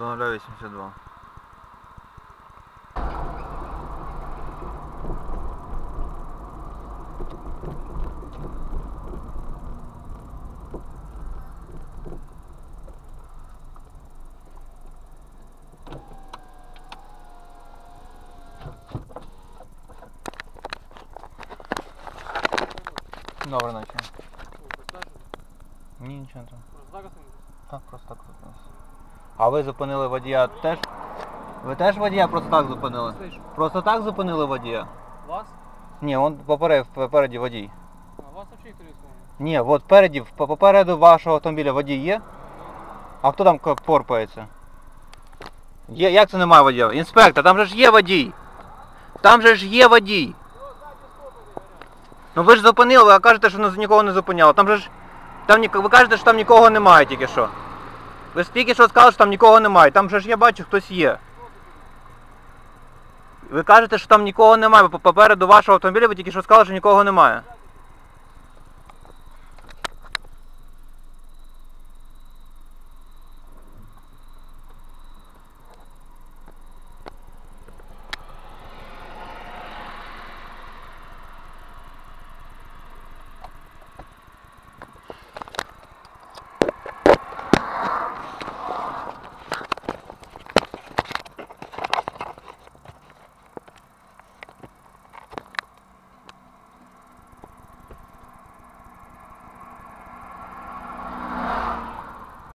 До 082. Добре, наче. Ні, нічого там. Так, просто так зупинився. А ви зупинили водія теж? Ви теж водія просто так зупинили? Слышу. Просто так зупинили водія? Вас? Ні, он поперед, попереді водій. А вас вообще никто. Ні, от переді, по- попереду вашого автомобіля водій є. А хто там порпається? Є, як це немає водія? Інспектор, там же ж є водій. Там же ж є водій. Ну ви ж зупинили, а кажете, що нас нікого не зупиняло. Там же ж. Там, ні- ви кажете, що там нікого немає тільки що. Ви ж тільки що сказали, що там нікого немає. Там же ж я бачу, хтось є. Ви кажете, що там нікого немає. Попереду вашого автомобіля ви тільки що сказали, що нікого немає.